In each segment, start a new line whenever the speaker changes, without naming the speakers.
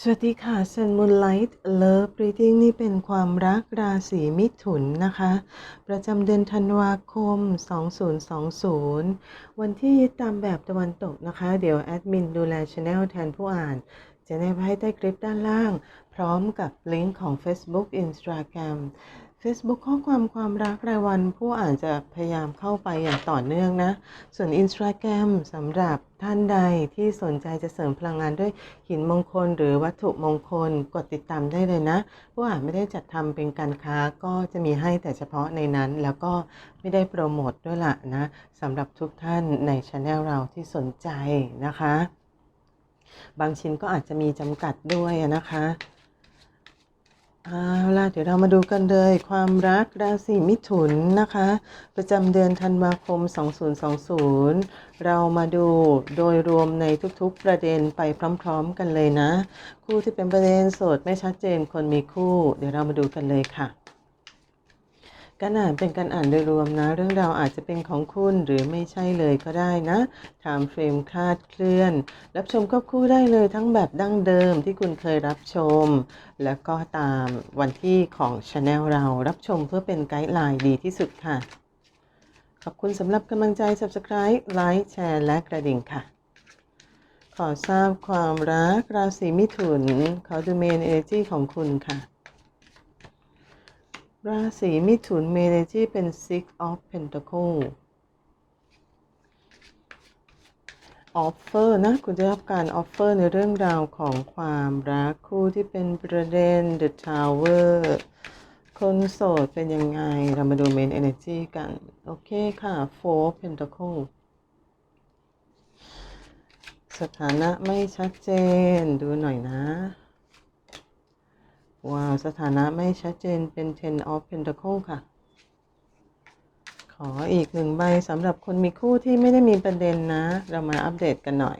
สวัสดีค่ะ Sun Moonlight Love Reading นี่เป็นความรักราศีมิถุนนะคะ ประจำเดือนธันวาคม 2020 วันที่ยึดตามแบบตะวันตกนะคะ เดี๋ยวแอดมินดูแลช anel แทนผู้อ่าน จะแนบให้ใต้คลิปด้านล่าง พร้อมกับลิงก์ของ Facebook Instagram Facebook ข้อความความรักรายวันผู้อ่านจะพยายามเข้าไปอย่างต่อเนื่องนะ ส่วน Instagram สำหรับท่านใดที่สนใจจะเสริมพลังงานด้วยหินมงคล หรือวัตถุมงคลกดติดตามได้เลยนะ ผู้อ่านไม่ได้จัดทำเป็นการค้าก็จะมีให้แต่เฉพาะในนั้น แล้วก็ไม่ได้โปรโมทด้วยล่ะนะสำหรับทุกท่านในช anel เราที่สนใจนะคะ บางชิ้นก็อาจจะมีจำกัดด้วยนะคะ เอาล่ะเดี๋ยวเรามาดูกันเลยความรักราศีมิถุนนะคะ ประจำเดือนธันวาคม 2020 เรามาดูโดยรวมในทุกๆประเด็นไปพร้อมๆกันเลยนะ คู่ที่เป็นประเด็นโสดไม่ชัดเจนคนมีคู่ เดี๋ยวเรามาดูกันเลยค่ะ การอ่านเป็นการอ่านโดยรวมนะ เรื่องราวอาจจะเป็นของคุณหรือไม่ใช่เลยก็ได้นะไทม์เฟรมคาดเคลื่อน รับชมควบคู่ได้เลยทั้งแบบดั้งเดิมที่คุณเคยรับชม แล้วก็ตามวันที่ของช anel เรารับชมเพื่อเป็นไกด์ไลน์ดีที่สุดค่ะ ขอบคุณสำหรับกำลังใจ Subscribe ไลค์แชร์และกระดิ่งค่ะขอทราบความรักราศีมิถุน ขอดูเมนเอเนจีของคุณค่ะ ราศีมิถุนเมเนจีเป็น Six of Pentacle ออฟเฟอร์นะ คุณจะรับการออฟเฟอร์ในเรื่องราวของความรักคู่ที่เป็นประเด็น The Tower คนโสดเป็นยังไง เรามาดูเมนเอเนจีกัน โอเคค่ะ Four Pentacle สถานะไม่ชัดเจนดูหน่อยนะ ว้าวสถานะไม่ชัดเจนเป็น Ten of Pentacles ค่ะ ขออีกหนึ่งใบสำหรับคนมีคู่ที่ไม่ได้มีประเด็นนะ เรามาอัปเดตกันหน่อย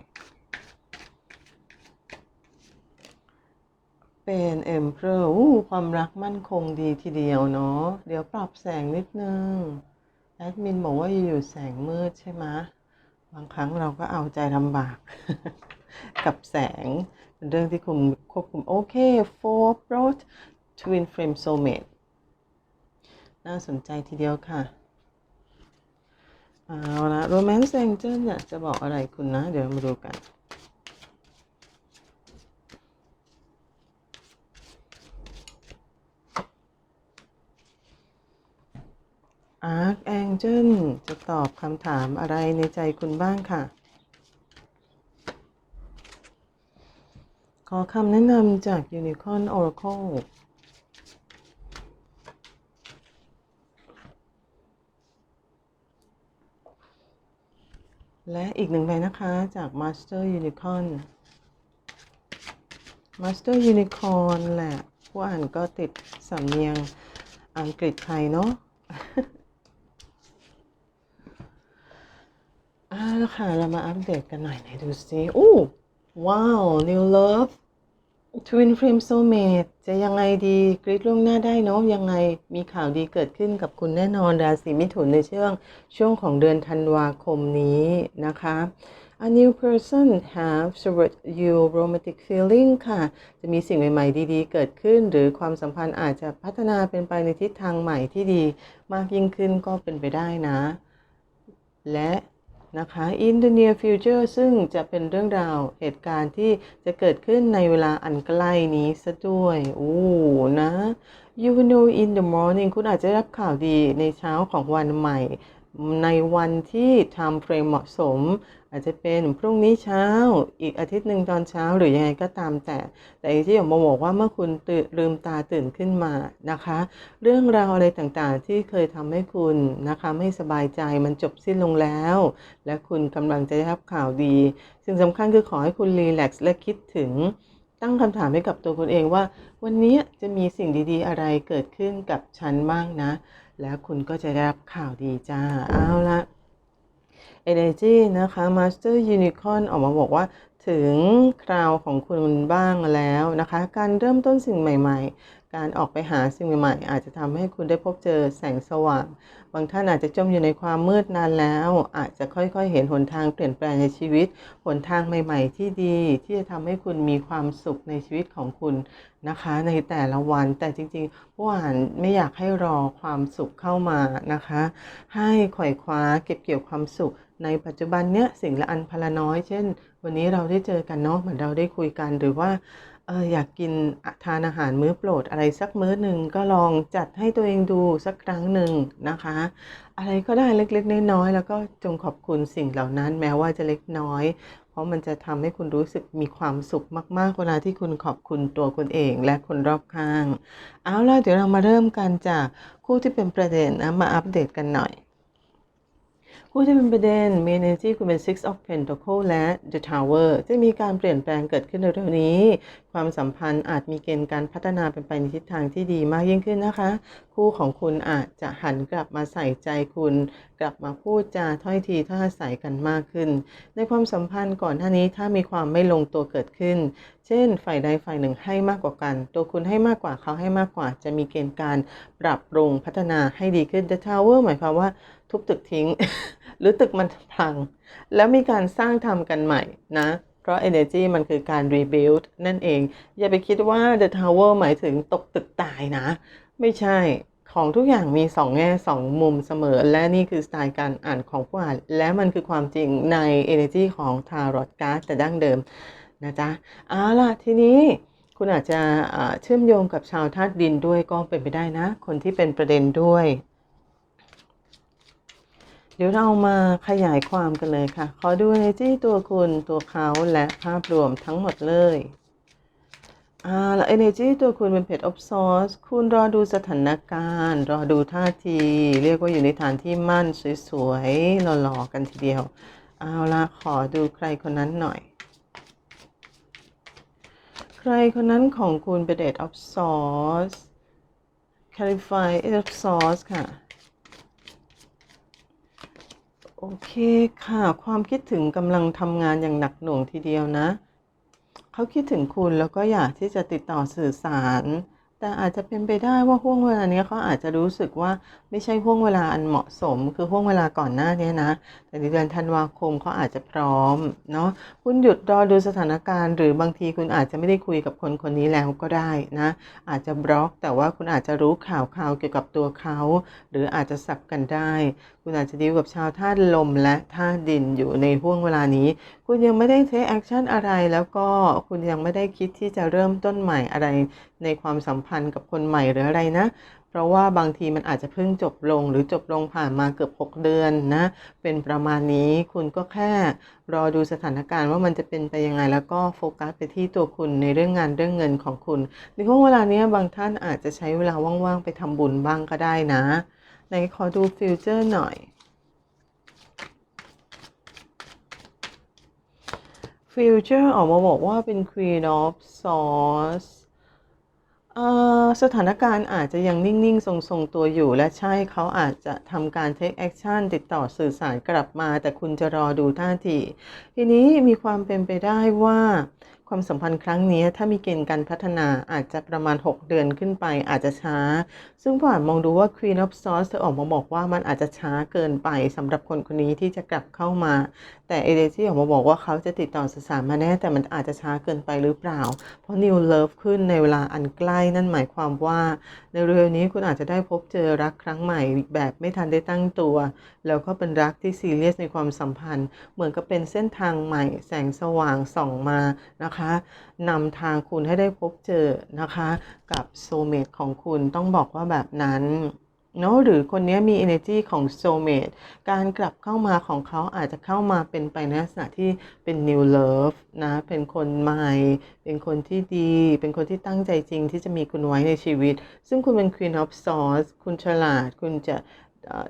เป็น Emperor อู้ความรักมั่นคงดีทีเดียวเนาะ เดี๋ยวปรับแสงนิดนึง แอดมินบอกว่าอยู่แสงมืดใช่ไหมบางครั้งเราก็เอาใจลำบาก กับแสง เป็นเรื่องที่คุณควบคุมโอเค four brought twin flame soulmate น่าสนใจทีเดียวค่ะ เอาละ romance angel เนี่ยจะบอกอะไรคุณนะ เดี๋ยวมาดูกัน Archangel จะตอบคำถามอะไรในใจคุณบ้างค่ะ ขอคำแนะนำจาก Unicorn Oracle และอีกหนึ่งใบนะคะจาก Master Unicorn Master Unicorn แหละ ผู้อ่านก็ติดสำเนียงอังกฤษไทยเนาะอ่าแล้วค่ะ เรามาอัปเดตกันหน่อยไหนดูซิ อู้ ว้าว New Love Twin Flame Soulmate จะยังไงดีกรีดล่วงหน้าได้เนาะยังไงมีข่าวดีเกิดขึ้นกับคุณแน่นอนราศีมิถุนในช่วงช่วงของเดือนธันวาคมนี้นะคะ A new person have served you romantic feeling ค่ะ จะมีสิ่งใหม่ ๆ ดีๆ เกิดขึ้น หรือความสัมพันธ์อาจจะพัฒนาเป็นไปในทิศทางใหม่ที่ดี มากยิ่งขึ้นก็เป็นไปได้นะ และ นะคะ in the near future ซึ่งจะเป็นเรื่องราวเหตุการณ์ที่จะเกิดขึ้นในเวลาอันใกล้นี้ซะด้วยโอ้นะ you will know in the morning คุณอาจจะรับข่าวดีในเช้าของวันใหม่ ในวันที่ time frame เหมาะสม อาจจะเป็นพรุ่งนี้เช้า อีกอาทิตย์หนึ่งตอนเช้าหรือยังไงก็ตามแต่ แต่อย่างที่ผมบอกว่าเมื่อคุณตื่นลืมตาตื่นขึ้นมานะคะ เรื่องราวอะไรต่างๆที่เคยทำให้คุณนะคะไม่สบายใจมันจบสิ้นลงแล้ว และคุณกำลังจะได้รับข่าวดี สิ่งสำคัญคือขอให้คุณรีแลกซ์และคิดถึงตั้งคำถามให้กับตัวคุณเองว่า วันนี้จะมีสิ่งดีๆ อะไรเกิดขึ้นกับฉันบ้างนะ แล้วคุณก็จะได้รับข่าวดีจ้า เอาละ Energy นะคะ Master Unicorn ออกมาบอกว่าถึงคราวของคุณบ้างแล้วนะคะ การเริ่มต้นสิ่งใหม่ ๆ การออกไปหาสิ่งใหม่ๆ อาจจะทำให้คุณได้พบเจอแสงสว่าง บางท่านอาจจะจมอยู่ในความมืดนานแล้ว อาจจะค่อยๆ เห็นหนทางเปลี่ยนแปลงในชีวิต หนทางใหม่ๆ ที่ดี ที่จะทำให้คุณมีความสุขในชีวิตของคุณนะคะ ในแต่ละวัน แต่จริงๆ ผู้อ่านไม่อยากให้รอความสุขเข้ามานะคะ ให้ไขว่คว้าเก็บเกี่ยวความสุขในปัจจุบันเนี้ยสิ่งละอันพละน้อย เช่น วันนี้เราได้เจอกันเนาะเหมือนเราได้คุยกันหรือว่า เอออยากกินทานอาหารมื้อโปรดอะไรสักมื้อหนึ่งก็ลองจัดให้ตัวเองดูสักครั้งหนึ่งนะคะ อะไรก็ได้เล็กๆน้อยๆแล้วก็จงขอบคุณสิ่งเหล่านั้นแม้ว่าจะเล็กน้อย เพราะมันจะทำให้คุณรู้สึกมีความสุขมากๆเวลาที่คุณขอบคุณตัวคุณเองและคนรอบข้าง เอาล่ะเดี๋ยวเรามาเริ่มกันจากคู่ที่เป็นประเด็นนะมาอัปเดตกันหน่อย คู่ที่เป็นประเด็นมี energy คุณเป็น six of pentacle และ the tower จะมีการเปลี่ยนแปลงเกิดขึ้นเร็วๆนี้ ความสัมพันธ์อาจมีเกณฑ์การพัฒนาเป็นไปในทิศทางที่ดีมากยิ่งขึ้นนะคะ คู่ของคุณอาจจะหันกลับมาใส่ใจคุณ กลับมาพูดจาถ้อยทีถ้อยอาศัยกันมากขึ้น ในความสัมพันธ์ก่อนหน้านี้ถ้ามีความไม่ลงตัวเกิดขึ้น เช่น ฝ่ายใดฝ่ายหนึ่งให้มากกว่ากัน ตัวคุณให้มากกว่าเขาให้มากกว่า จะมีเกณฑ์การปรับปรุงพัฒนาให้ดีขึ้น The Tower หมายความว่า ทุบตึกทิ้ง หรือตึกมันพัง แล้วมีการสร้างทำกันใหม่นะ เพราะ energy มันคือการ rebuild นั่นเอง อย่าไปคิดว่า the tower หมายถึงตกตึกตายนะ ไม่ใช่ของทุกอย่างมีสองแง่สองมุมเสมอ และนี่คือสไตล์การอ่านของผู้อ่าน และมันคือความจริงใน energy ของ tarot card แต่ดั้งเดิมนะจ๊ะเอาล่ะทีนี้คุณอาจจะเชื่อมโยงกับชาวธาตุดินด้วยก็เป็นไปได้นะ คนที่เป็นประเด็นด้วย เดี๋ยวเรามาขยายความกันเลยค่ะ ขอดู energy ตัวคุณตัวเขาและภาพรวมทั้งหมดเลยอ่าแล้ว energy ตัวคุณเป็น page of swords คุณรอดูสถานการณ์ รอดูท่าที เรียกว่าอยู่ในฐานที่มั่นสวยๆหล่อๆกันทีเดียว เอาละขอดูใครคนนั้นหน่อย ใครคนนั้นของคุณเป็น eight of swords clarify of swords ค่ะ โอเคค่ะ ความคิดถึงกำลังทำงานอย่างหนักหน่วงทีเดียวนะ เขาคิดถึงคุณแล้วก็อยากที่จะติดต่อสื่อสาร แต่อาจจะเป็นไปได้ว่าห่วงเวลานี้เขาอาจจะรู้สึกว่าไม่ใช่ห่วงเวลาอันเหมาะสม คือห่วงเวลาก่อนหน้านี้นะ แต่ในเดือนธันวาคมเขาอาจจะพร้อมเนาะคุณหยุดรอดูสถานการณ์ หรือบางทีคุณอาจจะไม่ได้คุยกับคนคนนี้แล้วก็ได้นะ อาจจะบล็อกแต่ว่าคุณอาจจะรู้ข่าวข่าวเกี่ยวกับตัวเขา หรืออาจจะสับกันได้ คุณอาจจะดีลกับชาวธาตุลมและธาตุดินอยู่ในห่วงเวลานี้ คุณยังไม่ได้เทคแอคชั่นอะไร แล้วก็คุณยังไม่ได้คิดที่จะเริ่มต้นใหม่อะไรในความสัมพันธ์กับคนใหม่หรืออะไรนะ เพราะว่าบางทีมันอาจจะเพิ่งจบลงหรือจบลงผ่านมาเกือบ 6 เดือนนะ เป็นประมาณนี้คุณก็แค่รอดูสถานการณ์ว่ามันจะเป็นไปยังไง แล้วก็โฟกัสไปที่ตัวคุณในเรื่องงานเรื่องเงินของคุณ ในช่วงเวลานี้บางท่านอาจจะใช้เวลาว่างๆไปทำบุญบ้างก็ได้นะ ไหนขอดูฟิวเจอร์หน่อยฟิวเจอร์ออกมาบอกว่าเป็น Queen of Swords เอ่อสถานการณ์อาจจะยังนิ่ง ๆ ทรง ๆ ตัวอยู่ และใช่เขาอาจจะทำการ take action ติดต่อสื่อสารกลับมา แต่คุณจะรอดูท่าที ทีนี้มีความเป็นไปได้ว่าความสัมพันธ์ครั้งนี้ถ้ามีเกณฑ์การพัฒนาอาจจะประมาณ 6 เดือนขึ้นไปอาจจะช้า ซึ่งผ่านมองดูว่า Queen of Swords เธอออกมาบอกว่ามันอาจจะช้าเกินไปสำหรับคนคนนี้ที่จะกลับเข้ามา แต่เอเดที่ออกมาบอกว่าเขาจะติดต่อสื่อสารมาแน่แต่มันอาจจะช้าเกินไปหรือเปล่า เพราะ New Love ขึ้นในเวลาอันใกล้นั่นหมายความว่า ในเร็วนี้คุณอาจจะได้พบเจอรักครั้งใหม่ แบบไม่ทันได้ตั้งตัว แล้วก็เป็นรักที่ซีเรียสในความสัมพันธ์ เหมือนกับเป็นเส้นทางใหม่แสงสว่างส่องมานะคะนะคะนำทางคุณให้ได้พบเจอนะคะ กับโซเมตของคุณต้องบอกว่าแบบนั้นเนาะหรือคนนี้มี energy ของโซเมตการกลับเข้ามาของเขาอาจจะเข้ามาเป็นไปในลักษณะที่เป็น new love นะ เป็นคนใหม่ เป็นคนที่ดี เป็นคนที่ตั้งใจจริงที่จะมีคุณไว้ในชีวิต ซึ่งคุณเป็น Queen of Swords คุณฉลาด คุณจะ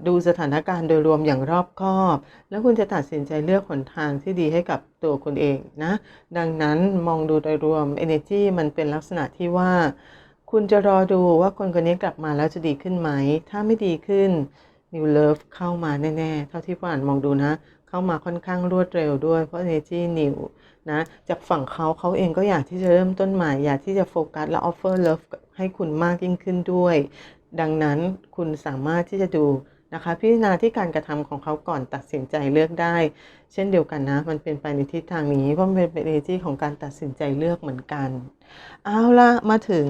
ดูสถานการณ์โดยรวมอย่างรอบคอบ แล้วคุณจะตัดสินใจเลือกหนทางที่ดีให้กับตัวคุณเองนะ ดังนั้นมองดูโดยรวม energy มันเป็นลักษณะที่ว่า คุณจะรอดูว่าคนคนนี้กลับมาแล้วจะดีขึ้นไหม ถ้าไม่ดีขึ้น New Love เข้ามาแน่ๆ เท่าที่ผ่านมองดูนะ เข้ามาค่อนข้างรวดเร็วด้วยเพราะ energy new นะจากฝั่งเขาเขาเองก็อยากที่จะเริ่มต้นใหม่ อยากที่จะโฟกัสและ offer love ให้คุณมากยิ่งขึ้นด้วย ดังนั้นคุณสามารถที่จะดูนะคะพิจารณาที่การกระทำของเขาก่อนตัดสินใจเลือกได้ เช่นเดียวกันนะ มันเป็นไปในทิศทางนี้เพราะมันเป็น energy ของการตัดสินใจเลือกเหมือนกัน เอาละมาถึง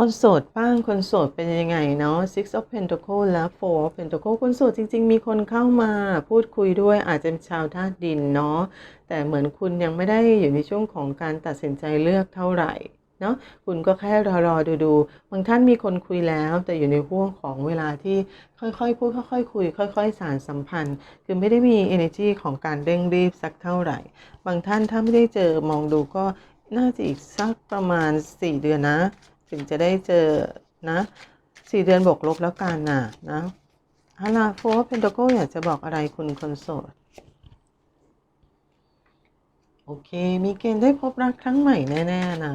คนโสดบ้างคนโสดเป็นยังไงเนาะ Six of Pentacles และ Four of Pentacles คนโสดจริง ๆ มีคนเข้ามาพูดคุยด้วยอาจจะเป็นชาวธาตุดินเนาะแต่เหมือนคุณยังไม่ได้อยู่ในช่วงของการตัดสินใจเลือกเท่าไหร่ เนาะคุณก็แค่รอรอดูดูบางท่านมีคนคุยแล้ว แต่อยู่ในห่วงของเวลาที่ค่อยๆพูดค่อยๆคุย ค่อยๆสารสัมพันธ์ คือไม่ได้มี energy ของการเร่งรีบสักเท่าไหร่ บางท่านถ้าไม่ได้เจอมองดูก็น่าจะอีกสักประมาณ 4 เดือนนะ ถึงจะได้เจอนะสี่เดือนบวกลบแล้วกันนะนะฮาลาโฟเพนโตโกอยากจะบอกอะไรคุณคนโสดโอเค มีเกณฑ์ได้พบรักครั้งใหม่แน่ ๆ นะ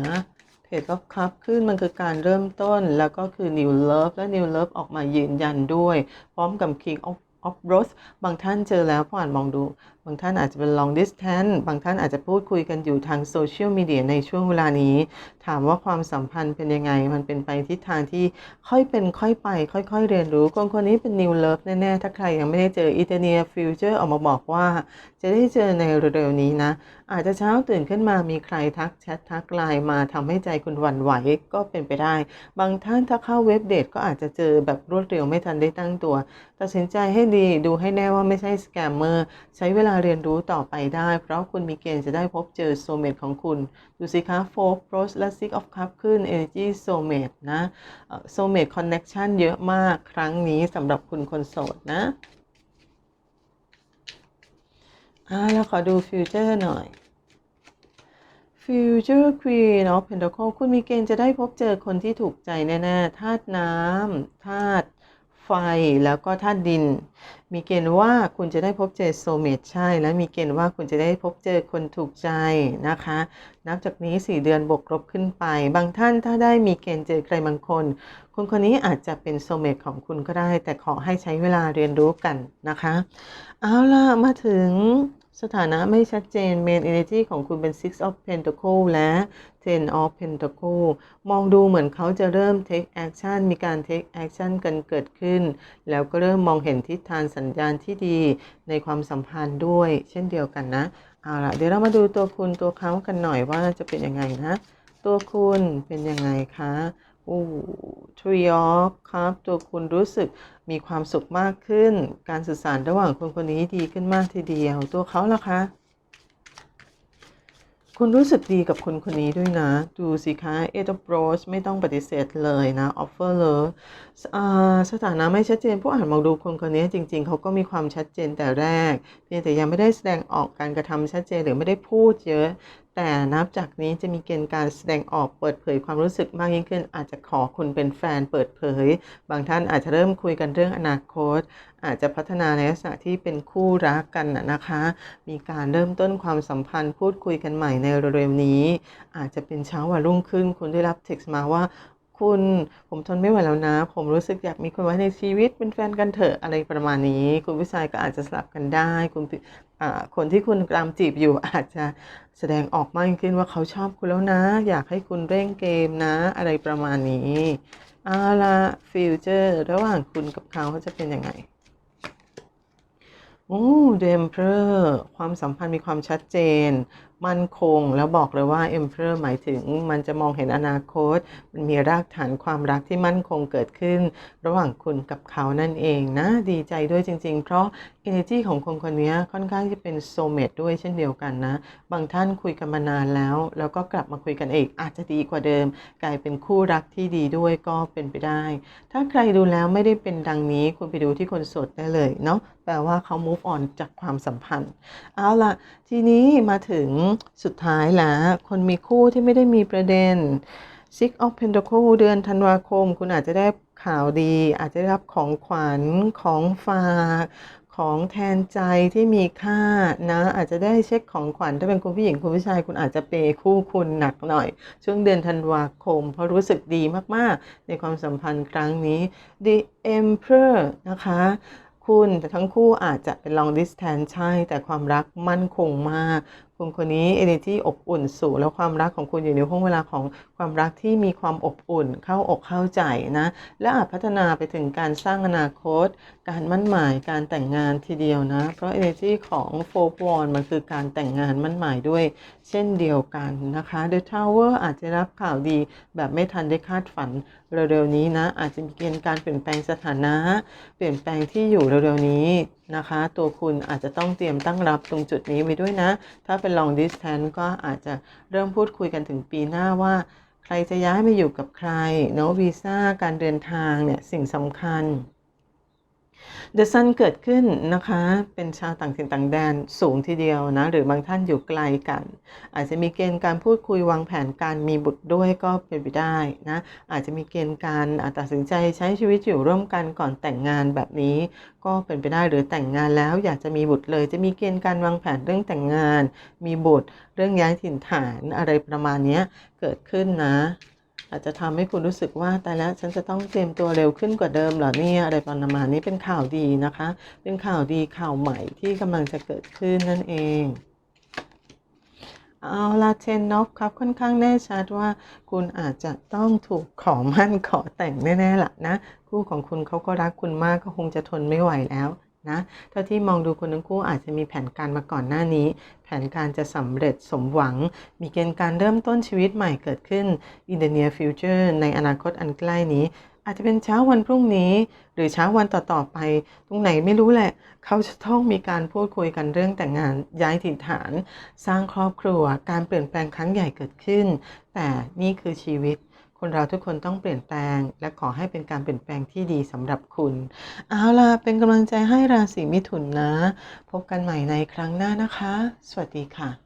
เพจก็คับขึ้นมันคือการเริ่มต้นแล้วก็คือ new love และ new love ออกมายืนยันด้วย พร้อมกับ king of of rose บางท่านเจอแล้วผ่านมองดูบางท่านอาจจะเป็น long distance บางท่านอาจจะพูดคุยกันอยู่ทางโซเชียลมีเดียในช่วงเวลานี้ ถามว่าความสัมพันธ์เป็นยังไง มันเป็นไปทิศทางที่ค่อยเป็นค่อยไป ค่อยๆ เรียนรู้คนคนนี้เป็น new love แน่ๆ ถ้าใครยังไม่ได้เจอ e t e r n i a future ออกมาบอกว่า จะได้เจอในเร็วๆนี้นะ อาจจะเช้าตื่นขึ้นมามีใครทักแชททักไลน์มาทำให้ใจคุณหวั่นไหวก็เป็นไปได้ บางท่านถ้าเข้าเว็บเดทก็อาจจะเจอแบบรวดเร็วไม่ทันได้ตั้งตัวตัดสินใจให้ดีดูให้แน่ว่าไม่ใช่สแกมเมอร์ใช้เวลาเรียนรู้ต่อไปได้ เพราะคุณมีเกณฑ์จะได้พบเจอโซเมตของคุณ ดูสิคะโฟกโรสและซิกออฟคัพขึ้น Energy Soulmate นะโซเมตคอนเน็กชันเยอะมากครั้งนี้สำหรับคุณคนโสดนะอ่าแล้วขอดูฟิวเจอร์หน่อย Future Queen of Pentacle คุณมีเกณฑ์จะได้พบเจอคนที่ถูกใจแน่ ๆ ธาตุน้ำธาตุ ไฟแล้วก็ธาตุดิน มีเกณฑ์ว่าคุณจะได้พบเจอโซเมตใช่ และมีเกณฑ์ว่าคุณจะได้พบเจอคนถูกใจนะคะ นับจากนี้ 4 เดือนบวกลบขึ้นไป บางท่านถ้าได้มีเกณฑ์เจอใครบางคน คนคนนี้อาจจะเป็นโซเมตของคุณก็ได้ แต่ขอให้ใช้เวลาเรียนรู้กันนะคะ เอาล่ะมาถึง สถานะไม่ชัดเจน Main Energy ของคุณเป็น Six of Pentacles และ Ten of Pentacles มองดูเหมือนเขาจะเริ่ม Take Action มีการ Take Action กันเกิดขึ้น แล้วก็เริ่มมองเห็นทิศทางสัญญาณที่ดีในความสัมพันธ์ด้วย เช่นเดียวกันนะ เอาล่ะเดี๋ยวเรามาดูตัวคุณตัวเขากันหน่อยว่าจะเป็นยังไงนะ ตัวคุณเป็นยังไงคะ โอ้ทรีออฟครับ ตัวคุณรู้สึกมีความสุขมากขึ้น การสื่อสารระหว่างคนคนนี้ดีขึ้นมากทีเดียว ตัวเขาล่ะคะคุณรู้สึกดีกับคนคนนี้ด้วยนะ ดูสิคะเอตโปรสไม่ต้องปฏิเสธเลยนะออฟเฟอร์เลยสถานะไม่ชัดเจนผู้อ่านมองดูคนคนนี้จริง ๆ เขาก็มีความชัดเจนแต่แรก เพียงแต่ยังไม่ได้แสดงออกการกระทำชัดเจนหรือไม่ได้พูดเยอะ แต่นับจากนี้จะมีเกณฑ์การแสดงออกเปิดเผยความรู้สึกมากยิ่งขึ้น อาจจะขอคุณเป็นแฟนเปิดเผย บางท่านอาจจะเริ่มคุยกันเรื่องอนาคต อาจจะพัฒนาในลักษณะที่เป็นคู่รักกันนะคะ มีการเริ่มต้นความสัมพันธ์พูดคุยกันใหม่ในเร็วๆนี้ อาจจะเป็นเช้าวันรุ่งขึ้นคุณได้รับเท็กซ์มาว่า คุณ ผมทนไม่ไหวแล้วนะ ผมรู้สึกอยากมีคนไว้ในชีวิตเป็นแฟนกันเถอะอะไรประมาณนี้ คุณผู้ชายก็อาจจะสลับกันได้ คุณคนที่คุณกำลังจีบอยู่อาจจะแสดงออกมากขึ้นว่าเขาชอบคุณแล้วนะ อยากให้คุณเร่งเกมนะ อะไรประมาณนี้อาละฟิวเจอร์ระหว่างคุณกับเขาจะเป็นยังไงโอ้เดมเพอร์ความสัมพันธ์มีความชัดเจน มั่นคง แล้วบอกเลยว่า Emperor หมายถึงมันจะมองเห็นอนาคต มันมีรากฐานความรักที่มั่นคงเกิดขึ้น ระหว่างคุณกับเขานั่นเองนะ ดีใจด้วยจริง ๆ เพราะ energy ของคนคนนี้ค่อนข้างจะเป็นโซเมตด้วยเช่นเดียวกันนะ บางท่านคุยกันมานานแล้ว แล้วก็กลับมาคุยกันอีกอาจจะดีกว่าเดิม กลายเป็นคู่รักที่ดีด้วยก็เป็นไปได้ ถ้าใครดูแล้วไม่ได้เป็นดังนี้คุณไปดูที่คนสดได้เลยเนาะแปลว่าเขา move on จากความสัมพันธ์ เอาล่ะ ทีนี้มาถึงสุดท้ายแล้วคนมีคู่ที่ไม่ได้มีประเด็น Six of Pentacles เดือนธันวาคม คุณอาจจะได้ข่าวดี อาจจะได้รับของขวัญของฝากของแทนใจที่มีค่านะ อาจจะได้เช็คของขวัญถ้าเป็นคุณผู้หญิงคุณผู้ชายคุณอาจจะเปย์คู่คุณหนักหน่อย ช่วงเดือนธันวาคม เพราะรู้สึกดีมากๆ ในความสัมพันธ์ครั้งนี้ The Emperor นะคะคุณแต่ทั้งคู่อาจจะเป็น long distance ใช่ แต่ความรักมั่นคงมากคุณคนนี้ energy อบอุ่นสูงแล้วความรักของคุณอยู่ในห่วงเวลาของความรักที่มีความอบอุ่นเข้าอกเข้าใจนะ และอาจพัฒนาไปถึงการสร้างอนาคต การมั่นหมายการแต่งงานทีเดียวนะ เพราะ energy ของ f o r w a r มันคือการแต่งงานมั่นหมายด้วย เช่นเดียวกันนะคะ The Tower อาจจะรับข่าวดีแบบไม่ทันได้คาดฝันเร็วๆนี้นะ อาจจะมีเกณฑ์การเปลี่ยนแปลงสถานะ เปลี่ยนแปลงที่อยู่เร็วๆนี้นะคะ ตัวคุณอาจจะต้องเตรียมตั้งรับตรงจุดนี้ไว้ด้วยนะ ถ้าเป็น long distance ก็อาจจะเริ่มพูดคุยกันถึงปีหน้าว่า ใครจะย้ายมาอยู่กับใครเนาะวีซ่าการเดินทางเนี่ยสิ่งสำคัญ The Sun เกิดขึ้นนะคะ เป็นชาวต่างถิ่นต่างแดนสูงทีเดียวนะ หรือบางท่านอยู่ไกลกัน อาจจะมีเกณฑ์การพูดคุยวางแผนการมีบุตรด้วยก็เป็นไปได้นะ อาจจะมีเกณฑ์การอ่าตัดสินใจใช้ชีวิตอยู่ร่วมกันก่อนแต่งงานแบบนี้ ก็เป็นไปได้หรือแต่งงานแล้ว อยากจะมีบุตรเลย จะมีเกณฑ์การวางแผนเรื่องแต่งงาน มีบุตรเรื่องย้ายถิ่นฐานอะไรประมาณนี้เกิดขึ้นนะ อาจจะทำให้คุณรู้สึกว่าแต่แล้วฉันจะต้องเตรียมตัวเร็วขึ้นกว่าเดิมเหรอเนี่ยอะไรประมาณนี้เป็นข่าวดีนะคะ เป็นข่าวดีข่าวใหม่ที่กำลังจะเกิดขึ้นนั่นเองเอาละเทนนกครับค่อนข้างแน่ชัดว่า คุณอาจจะต้องถูกขอมั่นขอแต่งแน่ๆล่ะนะ คู่ของคุณเขาก็รักคุณมากก็คงจะทนไม่ไหวแล้ว นะถ้าที่มองดูคนทั้งคู่อาจจะมีแผนการมาก่อนหน้านี้ แผนการจะสำเร็จสมหวัง มีเกณฑ์การเริ่มต้นชีวิตใหม่เกิดขึ้น in the near future ในอนาคตอันใกล้นี้ อาจจะเป็นเช้าวันพรุ่งนี้ หรือเช้าวันต่อๆไป ตรงไหนไม่รู้แหละ เขาจะต้องมีการพูดคุยกันเรื่องแต่งงานย้ายถิ่นฐาน สร้างครอบครัว การเปลี่ยนแปลงครั้งใหญ่เกิดขึ้น แต่นี่คือชีวิต คนเราทุกคนต้องเปลี่ยนแปลง และขอให้เป็นการเปลี่ยนแปลงที่ดีสำหรับคุณ เอาล่ะ เป็นกำลังใจให้ราศีมิถุนนะ พบกันใหม่ในครั้งหน้านะคะ สวัสดีค่ะ